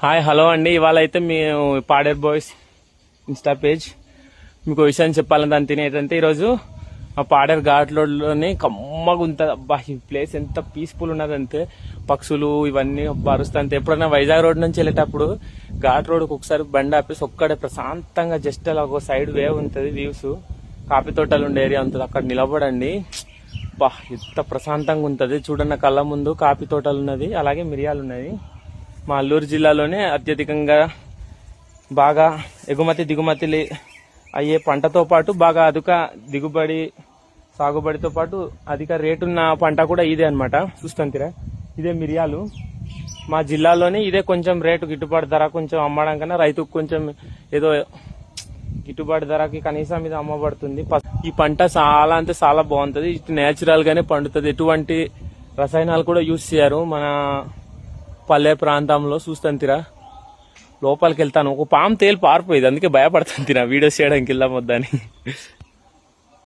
Hi hello అండి. ఇవాళ అయితే మేము పాడేర్ బాయ్స్ ఇన్స్టా పేజ్ మీకు విషయం చెప్పాలని దాన్ని తినేటంటే ఈరోజు మా పాడేరు ఘాట్ రోడ్లోనే కమ్మగా ఉంటుంది. అబ్బా ఈ ప్లేస్ ఎంత పీస్ఫుల్ ఉన్నదంటే పక్షులు ఇవన్నీ పరుస్తుంటే ఎప్పుడైనా వైజాగ్ రోడ్ నుంచి వెళ్ళేటప్పుడు ఘాట్ రోడ్కి ఒకసారి బండి ఆపేసి ఒక్కడే ప్రశాంతంగా జస్ట్ అలా ఒక సైడ్ వే ఉంటుంది వ్యూస్ కాఫీ తోటలు ఉండే ఏరియా ఉంటుంది. అక్కడ నిలబడండి. బా ఎంత ప్రశాంతంగా ఉంటుంది. చూడన్న కళ్ళ ముందు కాఫీ తోటలు ఉన్నది. అలాగే మిరియాలు ఉన్నది. మా అల్లూరు జిల్లాలోనే అత్యధికంగా బాగా ఎగుమతి దిగుమతి లే- అయ్యే పంటతో పాటు బాగా అధిక దిగుబడి సాగుబడితో పాటు అధిక రేటున్న పంట కూడా ఇదే అనమాట చూస్తాంతిరా ఇదే మిరియాలు. మా జిల్లాలోనే ఇదే కొంచెం రేటు గిట్టుబాటు ధర కొంచెం అమ్మడం కన్నా రైతుకు కొంచెం ఏదో గిట్టుబాటు ధరకి కనీసం ఇది అమ్మబడుతుంది. ఈ పంట చాలా అంటే చాలా బాగుంటుంది. ఇటు నేచురల్ గానే పండుతుంది. ఎటువంటి రసాయనాలు కూడా యూజ్ చేయరు. మన పల్లె ప్రాంతంలో చూస్తాను తిరా. లోపలికి వెళ్తాను. ఒక పాము తేలి పారిపోయేది. అందుకే భయపడతాను తిరా. వీడియోస్ చేయడానికి వెళ్దాం వద్దని.